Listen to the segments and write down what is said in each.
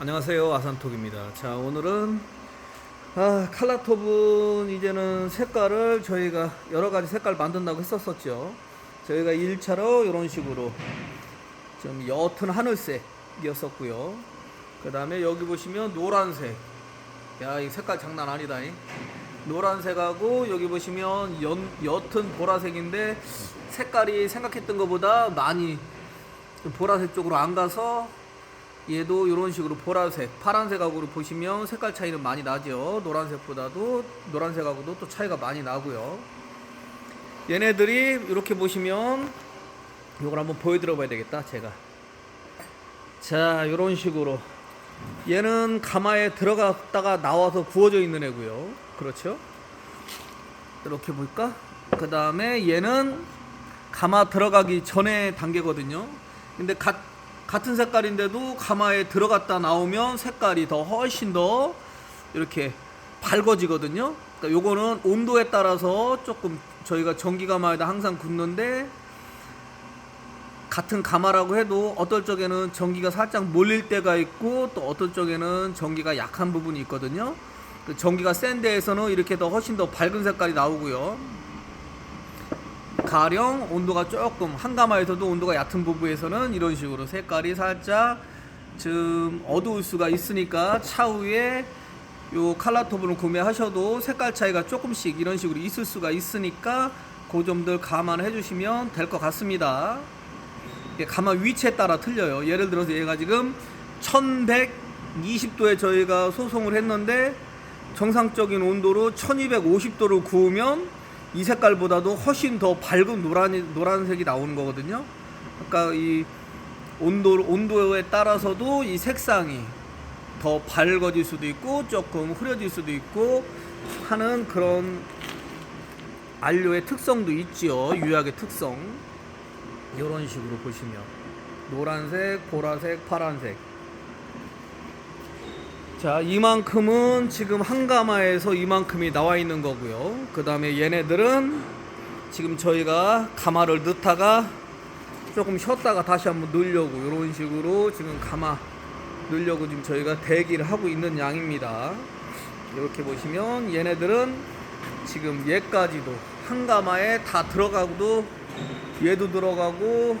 안녕하세요. 아산톡입니다. 자 오늘은 아, 칼라톱은 이제는 색깔을 저희가 여러가지 색깔 만든다고 했었었죠. 저희가 1차로 이런 식으로 좀 옅은 하늘색이었었고요. 그 다음에 여기 보시면 노란색. 야 이 색깔 장난 아니다 이. 노란색하고 여기 보시면 연, 옅은 보라색인데 색깔이 생각했던 것보다 많이 좀 보라색 쪽으로 안 가서 얘도 이런 식으로 보라색, 파란색하고 보시면 색깔 차이는 많이 나죠. 노란색보다도 노란색하고도 또 차이가 많이 나고요. 얘네들이 이렇게 보시면 이걸 한번 보여드려 봐야 되겠다. 제가 자 이런 식으로 얘는 가마에 들어갔다가 나와서 구워져 있는 애고요. 그렇죠? 이렇게 볼까? 그 다음에 얘는 가마 들어가기 전에 단계거든요. 근데 가, 같은 색깔인데도 가마에 들어갔다 나오면 색깔이 더 훨씬 더 이렇게 밝아지거든요. 그러니까 요거는 온도에 따라서 조금 저희가 전기 가마에다 항상 굽는데 같은 가마라고 해도 어떨 적에는 전기가 살짝 몰릴 때가 있고 또 어떨 적에는 전기가 약한 부분이 있거든요. 그 전기가 센 데에서는 이렇게 더 훨씬 더 밝은 색깔이 나오고요. 가령 온도가 조금 한 가마에서도 온도가 얕은 부부에서는 이런 식으로 색깔이 살짝 좀 어두울 수가 있으니까 차후에 요 칼라톱을 구매하셔도 색깔 차이가 조금씩 이런 식으로 있을 수가 있으니까 그 점들 감안해 주시면 될 것 같습니다. 가마 위치에 따라 틀려요. 예를 들어서 얘가 지금 1120도에 저희가 소송을 했는데 정상적인 온도로 1250도로 구우면 이 색깔보다도 훨씬 더 밝은 노란 노란색이 나오는 거거든요. 그러니까 이 온도 온도에 따라서도 이 색상이 더 밝아질 수도 있고 조금 흐려질 수도 있고 하는 그런 안료의 특성도 있지요. 유약의 특성. 이런 식으로 보시면 노란색, 보라색, 파란색. 자, 이만큼은 지금 한 가마에서 이만큼이 나와 있는 거고요. 그 다음에 얘네들은 지금 저희가 가마를 넣다가 조금 쉬었다가 다시 한번 넣으려고 이런 식으로 지금 가마 넣으려고 지금 저희가 대기를 하고 있는 양입니다. 이렇게 보시면 얘네들은 지금 얘까지도 한 가마에 다 들어가고도 얘도 들어가고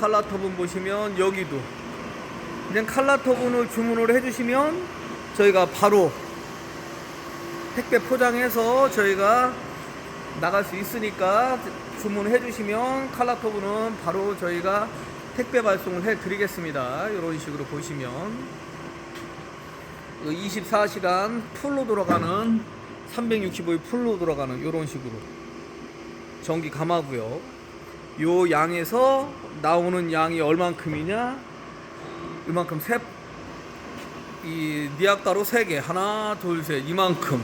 칼라 터분 보시면 여기도 그냥 칼라터분을 주문을 해주시면 저희가 바로 택배 포장해서 저희가 나갈 수 있으니까 주문해 주시면 칼라터분은 바로 저희가 택배 발송을 해 드리겠습니다. 이런 식으로 보시면 24시간 풀로 돌아가는 365일 풀로 돌아가는 이런 식으로 전기 감하고요. 요 양에서 나오는 양이 얼만큼이냐? 이만큼 세, 이 니아가루 세 개, 하나, 둘, 셋, 이만큼,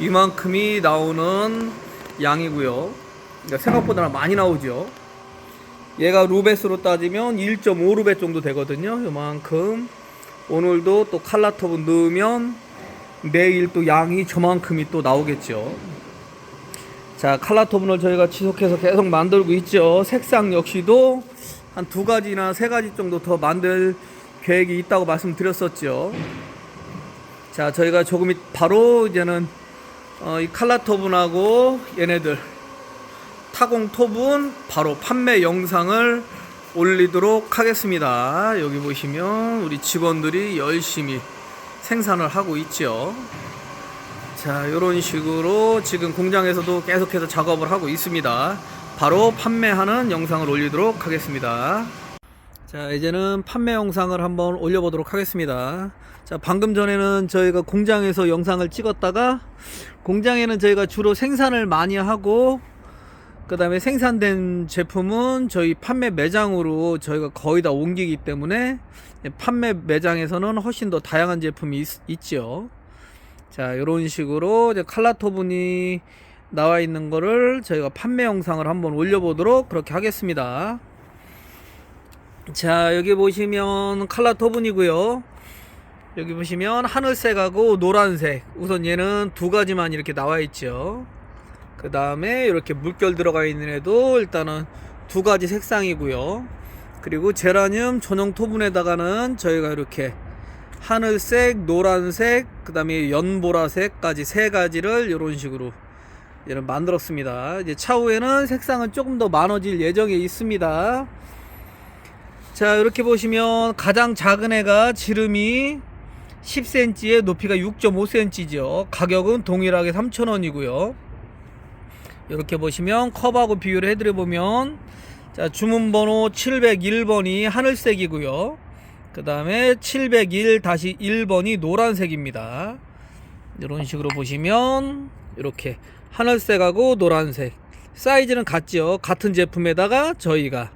이만큼이 나오는 양이고요. 그러니까 생각보다 많이 나오죠. 얘가 루베스로 따지면 1.5루베 정도 되거든요. 요만큼. 오늘도 또 칼라톱을 넣으면 내일 또 양이 저만큼이 또 나오겠죠. 자, 칼라토분을 저희가 지속해서 계속 만들고 있죠. 색상 역시도 한 두 가지나 세 가지 정도 더 만들 계획이 있다고 말씀드렸었죠. 자, 저희가 조금 있- 바로 이제는 어, 이 칼라토분하고 얘네들 타공 톱은 바로 판매 영상을 올리도록 하겠습니다. 여기 보시면 우리 직원들이 열심히 생산을 하고 있죠. 자, 이런 식으로 지금 공장에서도 계속해서 작업을 하고 있습니다. 바로 판매하는 영상을 올리도록 하겠습니다. 자, 이제는 판매 영상을 한번 올려보도록 하겠습니다. 자, 방금 전에는 저희가 공장에서 영상을 찍었다가 공장에는 저희가 주로 생산을 많이 하고 그 다음에 생산된 제품은 저희 판매 매장으로 저희가 거의 다 옮기기 때문에 판매 매장에서는 훨씬 더 다양한 제품이 있, 있죠. 자, 이런 식으로 이제 칼라토분이 나와 있는 거를 저희가 판매 영상을 한번 올려보도록 그렇게 하겠습니다. 자, 여기 보시면 칼라토분이고요. 여기 보시면 하늘색하고 노란색. 우선 얘는 두 가지만 이렇게 나와 있죠. 그 다음에 이렇게 물결 들어가 있는 애도 일단은 두 가지 색상이고요. 그리고 제라늄 전용 토분에다가는 저희가 이렇게 하늘색, 노란색, 그 다음에 연보라색까지 세 가지를 이런 식으로 이런 만들었습니다. 이제 차후에는 색상은 조금 더 많아질 예정에 있습니다. 자, 이렇게 보시면 가장 작은 애가 지름이 10cm에 높이가 6.5cm죠. 가격은 동일하게 3,000원이고요. 이렇게 보시면 컵하고 비교를 해드려 보면 자, 주문 번호 701번이 하늘색이고요. 그 다음에 701-1번이 노란색입니다. 이런 식으로 보시면 이렇게 하늘색하고 노란색 사이즈는 같죠. 같은 제품에다가 저희가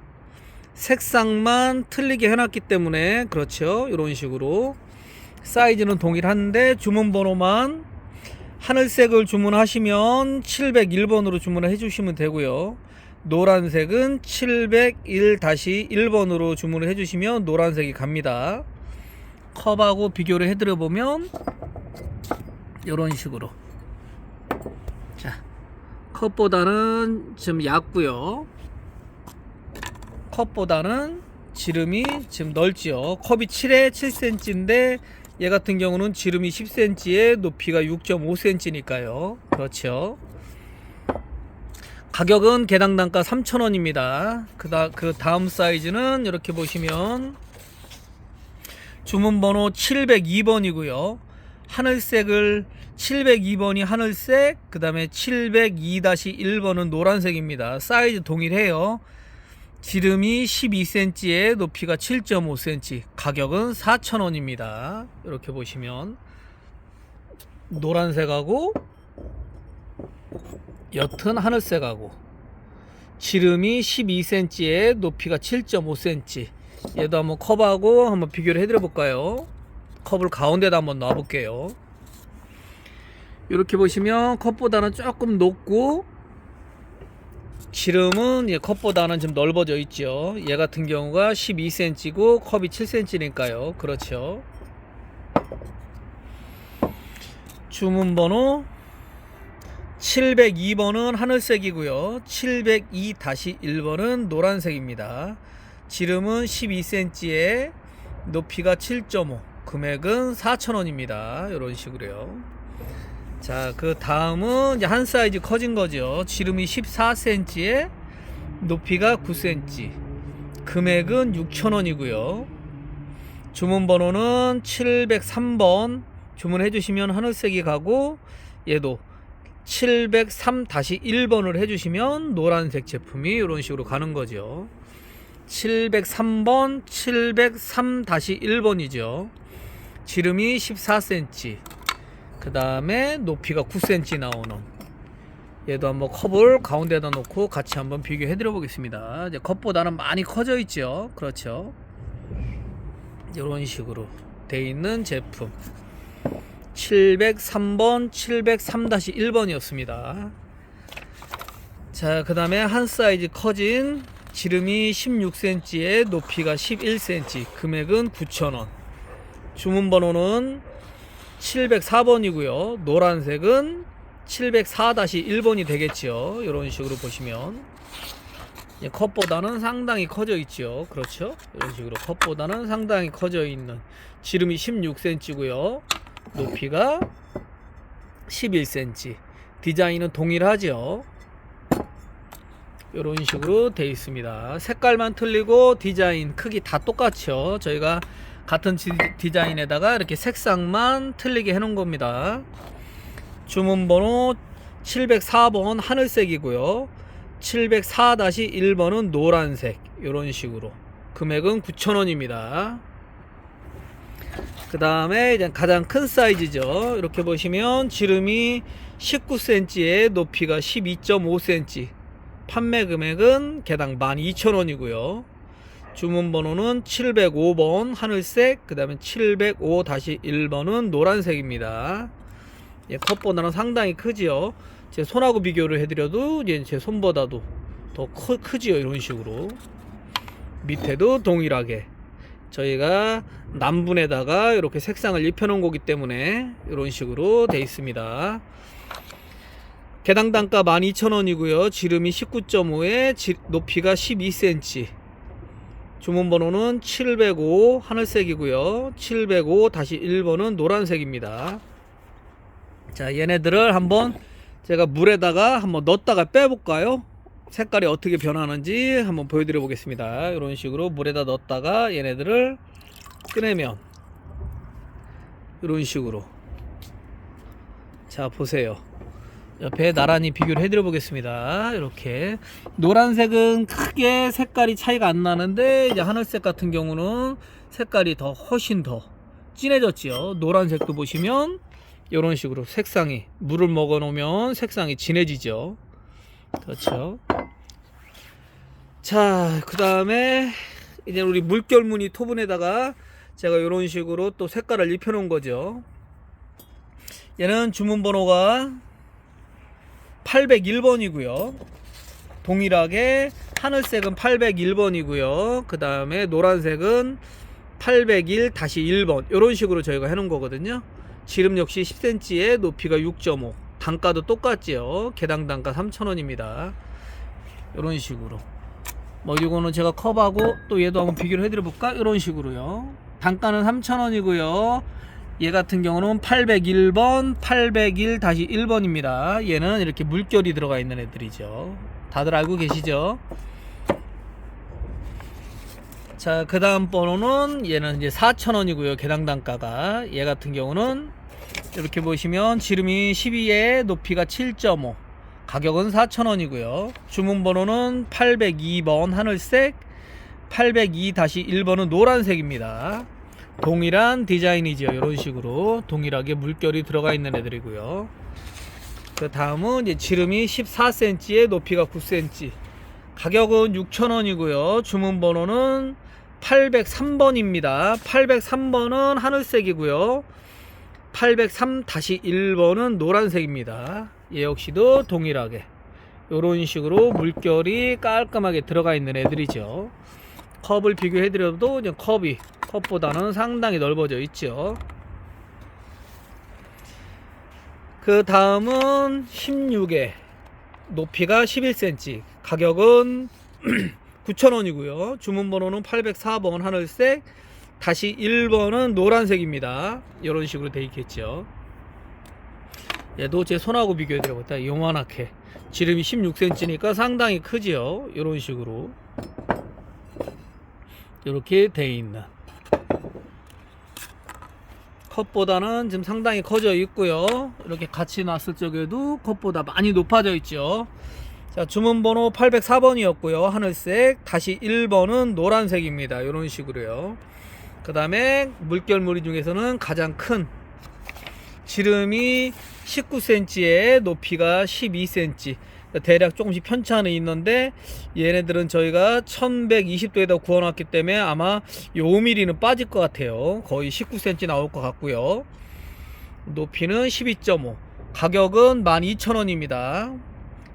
색상만 틀리게 해놨기 때문에 그렇죠. 이런 식으로 사이즈는 동일한데 주문번호만 하늘색을 주문하시면 701번으로 주문을 해주시면 되고요. 노란색은 701-1번으로 주문을 해주시면 노란색이 갑니다. 컵하고 비교를 해드려 보면 이런 식으로 자 컵보다는 좀 얇고요. 컵보다는 지름이 지금 넓지요. 컵이 7에 7cm인데 얘 같은 경우는 지름이 10cm에 높이가 6.5cm니까요. 그렇죠. 가격은 개당 단가 3,000원입니다. 그다 그 다음 사이즈는 이렇게 보시면 주문 번호 702번이고요. 하늘색을 702번이 하늘색, 그 다음에 702-1번은 노란색입니다. 사이즈 동일해요. 지름이 12cm에 높이가 7.5cm, 가격은 4,000원입니다. 이렇게 보시면 노란색하고 옅은 하늘색하고 지름이 12cm에 높이가 7.5cm. 얘도 한번 컵하고 한번 비교를 해드려 볼까요? 컵을 가운데다 한번 놔 볼게요. 이렇게 보시면 컵보다는 조금 높고 지름은 얘 컵보다는 좀 넓어져 있죠. 얘 같은 경우가 12cm고 컵이 7cm니까요. 그렇죠. 주문 번호 702번은 하늘색이고요. 702-1번은 노란색입니다. 지름은 12cm에 높이가 7.5, 금액은 4,000원입니다. 이런 식으로요. 자, 그 다음은 이제 한 사이즈 커진 거죠. 지름이 14cm에 높이가 9cm. 금액은 6,000원이고요. 주문 번호는 703번 주문해 주시면 하늘색이 가고 얘도 703-1번을 해 주시면 노란색 제품이 이런 식으로 가는 거죠. 703번, 703-1번이죠. 지름이 14cm. 그 다음에 높이가 9cm 나오는. 얘도 한번 컵을 가운데다 놓고 같이 한번 비교해 드려 보겠습니다. 이제 컵보다는 많이 커져 있죠? 그렇죠? 이런 식으로 돼 있는 제품. 703번 703-1번이었습니다. 자 그 다음에 한 사이즈 커진 지름이 16cm에 높이가 11cm 금액은 9,000원 주문 번호는 704번이고요. 노란색은 704-1번이 되겠죠. 이런 식으로 보시면 예, 컵보다는 상당히 커져 있죠. 그렇죠? 이런 식으로 컵보다는 상당히 커져 있는 지름이 16cm고요. 높이가 11cm. 디자인은 동일하죠. 이런 식으로 되어 있습니다. 색깔만 틀리고 디자인 크기 다 똑같죠. 저희가 같은 지- 디자인에다가 이렇게 색상만 틀리게 해 놓은 겁니다. 주문번호 704번 하늘색이고요. 704-1번은 노란색. 이런 식으로. 금액은 9,000원입니다. 그 다음에 이제 가장 큰 사이즈죠. 이렇게 보시면 지름이 19cm에 높이가 12.5cm. 판매 금액은 개당 12,000원이고요. 주문 번호는 705번 하늘색, 그 다음에 705-1번은 노란색입니다. 예, 컵보다는 상당히 크지요. 제 손하고 비교를 해드려도 이제 제 손보다도 더 크, 크지요. 이런 식으로. 밑에도 동일하게. 저희가 남분에다가 이렇게 색상을 입혀놓은 거기 때문에 이런 식으로 돼 있습니다. 개당 단가 12,000원이고요. 지름이 19.5에 높이가 12cm. 주문 번호는 705 하늘색이고요. 705 다시 1번은 노란색입니다. 자, 얘네들을 한번 제가 물에다가 한번 넣었다가 빼볼까요? 색깔이 어떻게 변하는지 한번 보여드려 보겠습니다. 이런 식으로 물에다 넣었다가 얘네들을 꺼내면 이런 식으로 자 보세요. 옆에 나란히 비교를 해드려 보겠습니다. 이렇게 노란색은 크게 색깔이 차이가 안 나는데 이제 하늘색 같은 경우는 색깔이 더 훨씬 더 진해졌지요. 노란색도 보시면 이런 식으로 색상이 물을 먹어 놓으면 색상이 진해지죠. 그렇죠. 자, 그 다음에 이제 우리 물결무늬 토분에다가 제가 이런 식으로 또 색깔을 입혀 놓은 거죠. 얘는 주문 번호가 801번이고요. 동일하게 하늘색은 801번이고요. 그 다음에 노란색은 801-1번 이런 식으로 저희가 해놓은 거거든요. 지름 역시 10cm에 높이가 6.5 단가도 똑같지요. 개당 단가 3,000원입니다. 이런 식으로 뭐 이거는 제가 컵하고 또 얘도 한번 비교를 해드려 볼까? 이런 식으로요. 단가는 3,000원이고요. 얘 같은 경우는 801번, 801-1번입니다. 얘는 이렇게 물결이 들어가 있는 애들이죠. 다들 알고 계시죠? 자, 그 다음 번호는 얘는 이제 4,000원이고요. 개당 단가가. 얘 같은 경우는 이렇게 보시면 지름이 12에 높이가 7.5. 가격은 4,000원이고요. 주문 번호는 802번 하늘색, 802-1번은 노란색입니다. 동일한 디자인이죠. 이런 식으로 동일하게 물결이 들어가 있는 애들이고요. 그 다음은 이제 지름이 14cm에 높이가 9cm. 가격은 6,000원이고요. 주문 번호는 803번입니다. 803번은 하늘색이고요. 803-1번은 노란색입니다. 얘 역시도 동일하게 이런 식으로 물결이 깔끔하게 들어가 있는 애들이죠. 컵을 비교해 드려도 이제 컵이 컵보다는 상당히 넓어져 있죠. 그 다음은 16에 높이가 11cm 가격은 9,000원이고요. 주문 번호는 804번 하늘색 다시 1번은 노란색입니다. 이런 식으로 돼 있겠죠. 얘도 제 손하고 비교해 드려봤다. 요만하게 지름이 16cm니까 상당히 크지요. 이런 식으로 이렇게 돼 있는 컵보다는 지금 상당히 커져 있고요. 이렇게 같이 놨을 적에도 컵보다 많이 높아져 있죠. 자, 주문번호 804번이었고요. 하늘색. 다시 1번은 노란색입니다. 이런 식으로요. 그 다음에 물결무늬 중에서는 가장 큰 지름이 19cm에 높이가 12cm. 대략 조금씩 편차는 있는데 얘네들은 저희가 1120도에다 구워놨기 때문에 아마 요 5mm는 빠질 것 같아요. 거의 19cm 나올 것 같고요. 높이는 12.5. 가격은 12,000원입니다.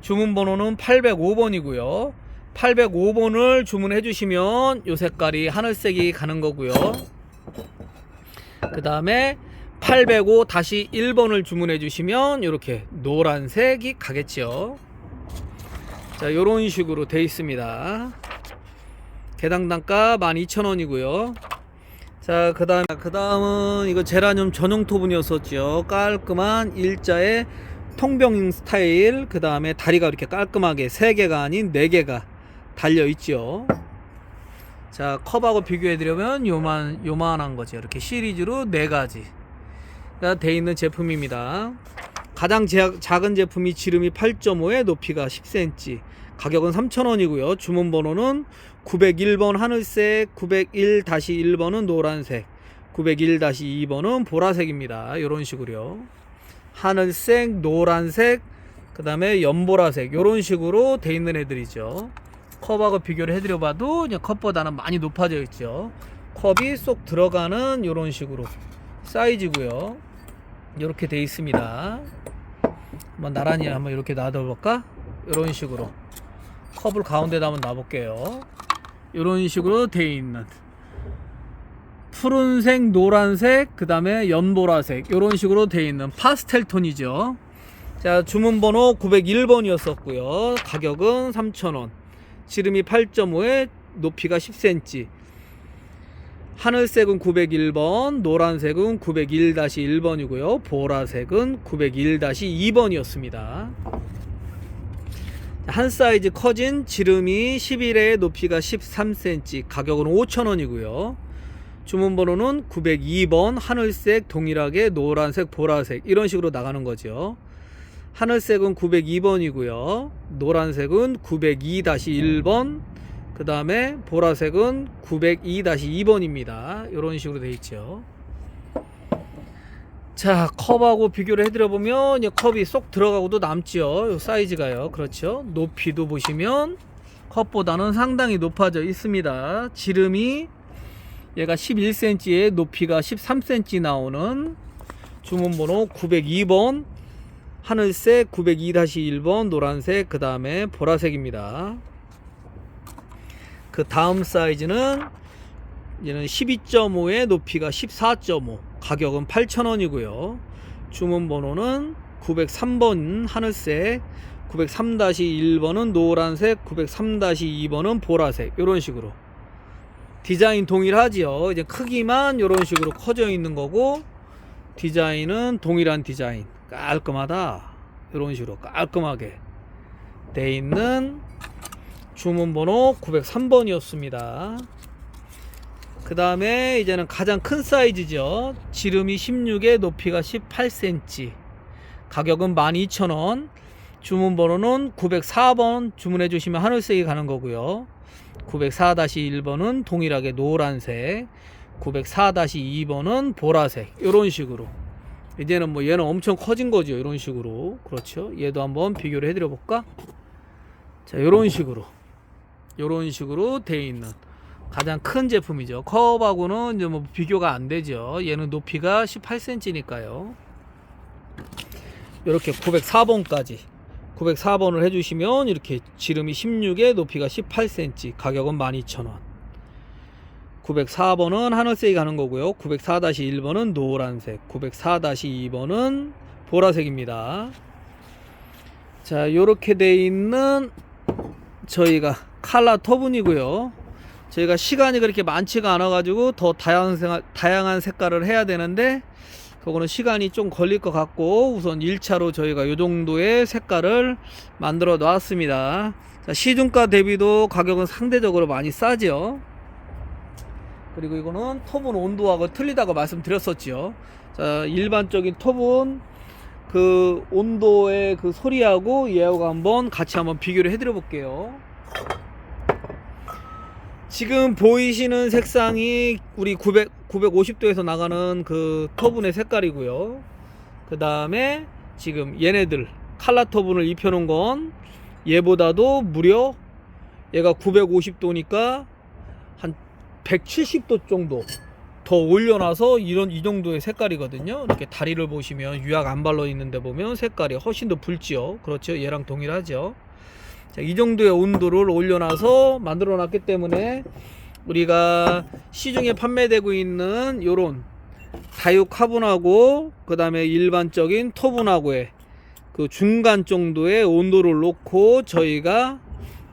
주문 번호는 805번이고요. 805번을 주문해 주시면 요 색깔이 하늘색이 가는 거고요. 그 다음에 805 다시 1번을 주문해 주시면 이렇게 노란색이 가겠죠. 자, 요런 식으로 돼 있습니다. 개당 단가 12,000원이고요. 자, 그 다음, 그 다음은 이거 제라늄 전용 토분이었었죠. 깔끔한 일자의 통병 스타일. 그 다음에 다리가 이렇게 깔끔하게 3개가 아닌 4개가 달려 있죠. 자, 컵하고 비교해 드리면 요만, 요만한 거죠. 이렇게 시리즈로 4가지가 돼 있는 제품입니다. 가장 제- 작은 제품이 지름이 8.5에 높이가 10cm. 가격은 3,000원이고요. 주문 번호는 901번 하늘색, 901-1번은 노란색, 901-2번은 보라색입니다. 이런 식으로요. 하늘색, 노란색, 그 다음에 연보라색 이런 식으로 돼 있는 애들이죠. 컵하고 비교를 해드려 봐도 컵보다는 많이 높아져 있죠. 컵이 쏙 들어가는 이런 식으로 사이즈고요. 이렇게 돼 있습니다. 한번 나란히 한번 이렇게 놔둬볼까? 이런 식으로 컵을 가운데다 한번 놔볼게요. 이런 식으로 돼 있는 푸른색, 노란색, 그 다음에 연보라색 이런 식으로 돼 있는 파스텔 톤이죠. 자 주문 번호 901번이었었고요. 가격은 3,000원. 지름이 8.5에 높이가 10cm. 하늘색은 901번, 노란색은 901-1번이고요. 보라색은 901-2번이었습니다. 한 사이즈 커진 지름이 11에 높이가 13cm, 가격은 5,000원이고요. 주문 번호는 902번, 하늘색, 동일하게 노란색, 보라색 이런 식으로 나가는 거죠. 하늘색은 902번이고요. 노란색은 902-1번, 그 다음에 보라색은 902-2번입니다. 이런 식으로 되어 있죠. 자, 컵하고 비교를 해드려 보면 이 컵이 쏙 들어가고도 남죠. 요 사이즈가요. 그렇죠. 높이도 보시면 컵보다는 상당히 높아져 있습니다. 지름이 얘가 11cm에 높이가 13cm 나오는 주문번호 902번 하늘색 902-1번 노란색 그 다음에 보라색입니다. 그 다음 사이즈는 얘는 12.5에 높이가 14.5 가격은 8,000원이고요. 주문 번호는 903번 하늘색 903-1번은 노란색 903-2번은 보라색. 이런 식으로. 디자인 동일하지요. 이제 크기만 이런 식으로 커져 있는 거고 디자인은 동일한 디자인. 깔끔하다. 이런 식으로 깔끔하게 돼 있는 주문번호 903번이었습니다. 그 다음에 이제는 가장 큰 사이즈죠. 지름이 16에 높이가 18cm. 가격은 12,000원. 주문번호는 904번 주문해 주시면 하늘색이 가는 거고요. 904-1번은 동일하게 노란색, 904-2번은 보라색. 이런 식으로. 이제는 뭐 얘는 엄청 커진 거죠. 이런 식으로. 그렇죠. 얘도 한번 비교를 해드려 볼까? 자, 이런 식으로. 이런 식으로 돼 있는 가장 큰 제품이죠. 컵하고는 이제 뭐 비교가 안 되죠. 얘는 높이가 18cm니까요. 이렇게 904번까지 904번을 해주시면 이렇게 지름이 16에 높이가 18cm 가격은 12,000원 904번은 하늘색이 가는 거고요 904-1번은 노란색 904-2번은 보라색입니다 자 이렇게 돼 있는 저희가 칼라 터분이고요. 저희가 시간이 그렇게 많지가 않아 가지고 더 다양한, 다양한 색깔을 해야 되는데 그거는 시간이 좀 걸릴 것 같고 우선 1차로 저희가 이 정도의 색깔을 만들어 놨습니다. 자, 시중가 대비도 가격은 상대적으로 많이 싸죠. 그리고 이거는 톱은 온도하고 틀리다고 말씀드렸었죠 자 일반적인 톱은 그 온도의 그 소리하고 얘하고 한번 같이 한번 비교를 해드려 볼게요 지금 보이시는 색상이 우리 900, 950도에서 나가는 그 터분의 색깔이고요. 그 다음에 지금 얘네들 칼라 터분을 입혀놓은 건 얘보다도 무려 얘가 950도니까 한 170도 정도 더 올려놔서 이런 이 정도의 색깔이거든요. 이렇게 다리를 보시면 유약 안 발라 있는데 보면 색깔이 훨씬 더 붉지요. 그렇죠. 얘랑 동일하죠. 자, 이 정도의 온도를 올려놔서 만들어 놨기 때문에 우리가 시중에 판매되고 있는 요런 다육 카본하고 그 다음에 일반적인 터분하고의 그 중간 정도의 온도를 놓고 저희가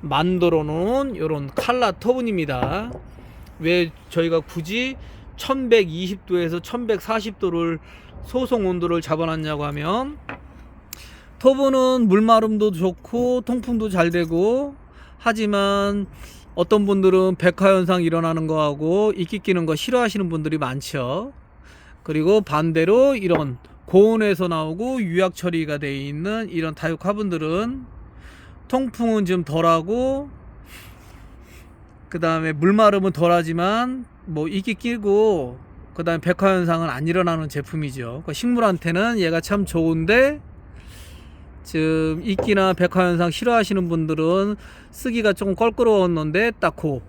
만들어 놓은 요런 칼라 터분입니다 왜 저희가 굳이 1120도에서 1140도를 소송 온도를 잡아놨냐고 하면 터보는 물마름도 좋고 통풍도 잘 되고 하지만 어떤 분들은 백화 현상 일어나는 거하고 이끼 끼는 거 싫어하시는 분들이 많죠. 그리고 반대로 이런 고온에서 나오고 유약 처리가 돼 있는 이런 다육 화분들은 통풍은 좀 덜하고 그 다음에 물마름은 덜하지만 뭐 이끼 끼고 그 다음에 백화 현상은 안 일어나는 제품이죠. 그러니까 식물한테는 얘가 참 좋은데 지금 이끼나 백화현상 싫어하시는 분들은 쓰기가 조금 껄끄러웠는데 딱그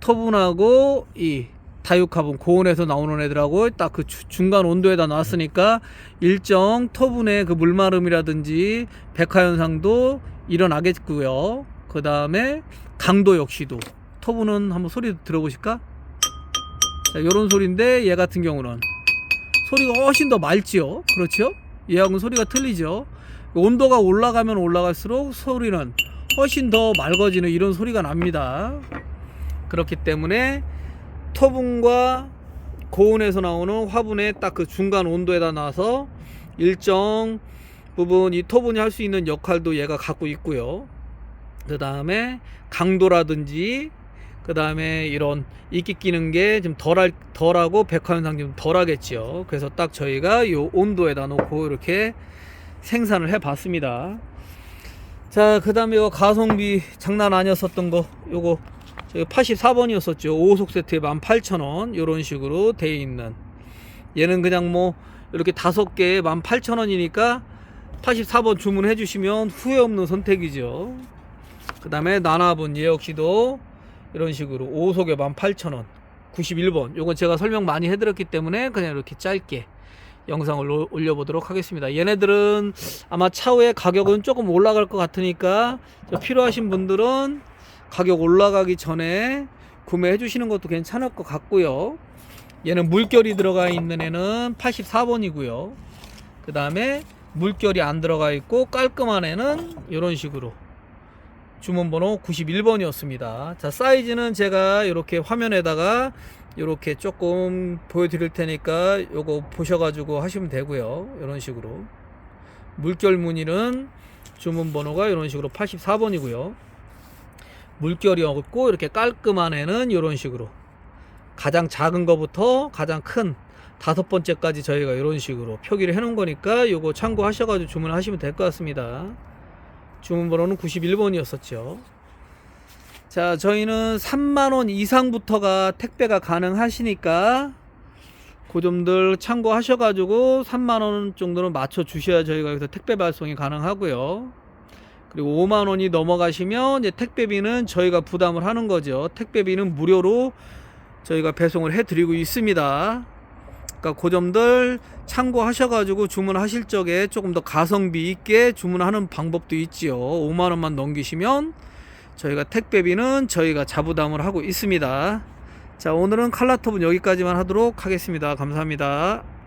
터분하고 이 다육화분 고온에서 나오는 애들하고 딱 그 중간 온도에다 놨으니까 일정 터분의 그 물마름이라든지 백화현상도 일어나겠고요. 그 다음에 강도 역시도 터분은 한번 소리 들어보실까? 자, 요런 소리인데 얘 같은 경우는 소리가 훨씬 더 맑지요. 그렇죠? 얘하고는 소리가 틀리죠. 온도가 올라가면 올라갈수록 소리는 훨씬 더 맑아지는 이런 소리가 납니다. 그렇기 때문에 터분과 고온에서 나오는 화분의 딱 그 중간 온도에다 놔서 일정 부분 이 터분이 할 수 있는 역할도 얘가 갖고 있고요. 그 다음에 강도라든지 그 다음에 이런 이끼 끼는 게 좀 덜할 덜하고 백화현상 좀 덜하겠지요. 그래서 딱 저희가 요 온도에다 놓고 이렇게 생산을 해봤습니다. 자, 그 다음에 요 가성비 장난 아니었었던 거 요거 저희 84번이었었죠. 5호속 세트에 18,000원 요런 식으로 돼 있는 얘는 그냥 뭐 이렇게 다섯 개에 18,000원이니까 84번 주문해 주시면 후회 없는 선택이죠. 그 다음에 나나분 얘 역시도 이런 식으로 5호속에 18,000원 91번 요건 제가 설명 많이 해드렸기 때문에 그냥 이렇게 짧게 영상을 로- 올려보도록 하겠습니다. 얘네들은 아마 차후에 가격은 조금 올라갈 것 같으니까 저 필요하신 분들은 가격 올라가기 전에 구매해 주시는 것도 괜찮을 것 같고요. 얘는 물결이 들어가 있는 애는 84번이고요. 그 다음에 물결이 안 들어가 있고 깔끔한 애는 이런 식으로 주문번호 91번이었습니다. 자, 사이즈는 제가 이렇게 화면에다가 이렇게 조금 보여드릴 테니까 요거 보셔가지고 하시면 되고요. 이런 식으로. 물결 무늬는 주문번호가 이런 식으로 84번이고요. 물결이 없고 이렇게 깔끔한 애는 이런 식으로. 가장 작은 거부터 가장 큰 다섯 번째까지 저희가 이런 식으로 표기를 해 놓은 거니까 요거 참고하셔가지고 주문하시면 될 것 같습니다. 주문번호는 91번이었었죠. 자, 저희는 3만원 이상부터가 택배가 가능하시니까 그 점들 참고하셔가지고 3만원 정도는 맞춰 주셔야 저희가 여기서 택배 발송이 가능하고요. 그리고 5만원이 넘어가시면 이제 택배비는 저희가 부담을 하는 거죠. 택배비는 무료로 저희가 배송을 해드리고 있습니다. 그러니까 그 점들 참고하셔가지고 주문하실 적에 조금 더 가성비 있게 주문하는 방법도 있지요. 5만 원만 넘기시면 저희가 택배비는 저희가 자부담을 하고 있습니다. 자 오늘은 칼라톱은 여기까지만 하도록 하겠습니다. 감사합니다.